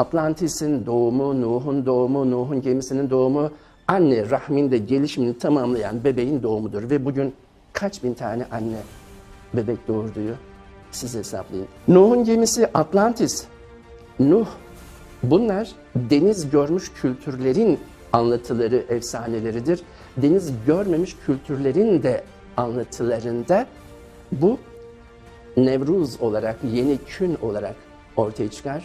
Atlantis'in doğumu, Nuh'un doğumu, Nuh'un gemisinin doğumu, anne rahminde gelişimini tamamlayan bebeğin doğumudur. Ve bugün kaç bin tane anne bebek doğurduğu siz hesaplayın. Nuh'un gemisi Atlantis, Nuh, bunlar deniz görmüş kültürlerin anlatıları, efsaneleridir. Deniz görmemiş kültürlerin de anlatılarında bu Nevruz olarak, yeni kün olarak ortaya çıkar.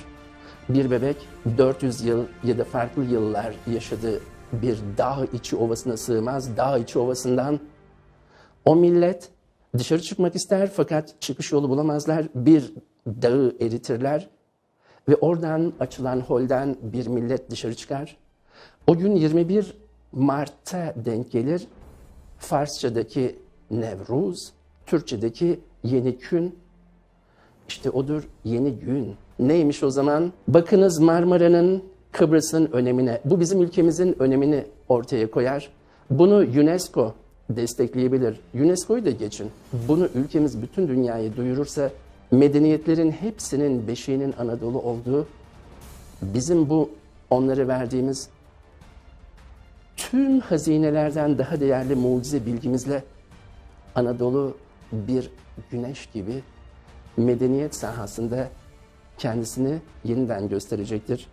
Bir bebek 400 yıl ya da farklı yıllar yaşadığı bir dağ içi ovasına sığmaz. Dağ içi ovasından o millet dışarı çıkmak ister fakat çıkış yolu bulamazlar. Bir dağı eritirler ve oradan açılan holden bir millet dışarı çıkar. O gün 21 Mart'a denk gelir. Farsçadaki Nevruz, Türkçedeki yeni kün, işte odur yeni gün. Neymiş o zaman? Bakınız Marmara'nın, Kıbrıs'ın önemine, bu bizim ülkemizin önemini ortaya koyar. Bunu UNESCO destekleyebilir. UNESCO'yu da geçin. Bunu ülkemiz bütün dünyaya duyurursa medeniyetlerin hepsinin beşiğinin Anadolu olduğu, bizim bu onlara verdiğimiz tüm hazinelerden daha değerli mucize bilgimizle Anadolu bir güneş gibi medeniyet sahasında kendisini yeniden gösterecektir.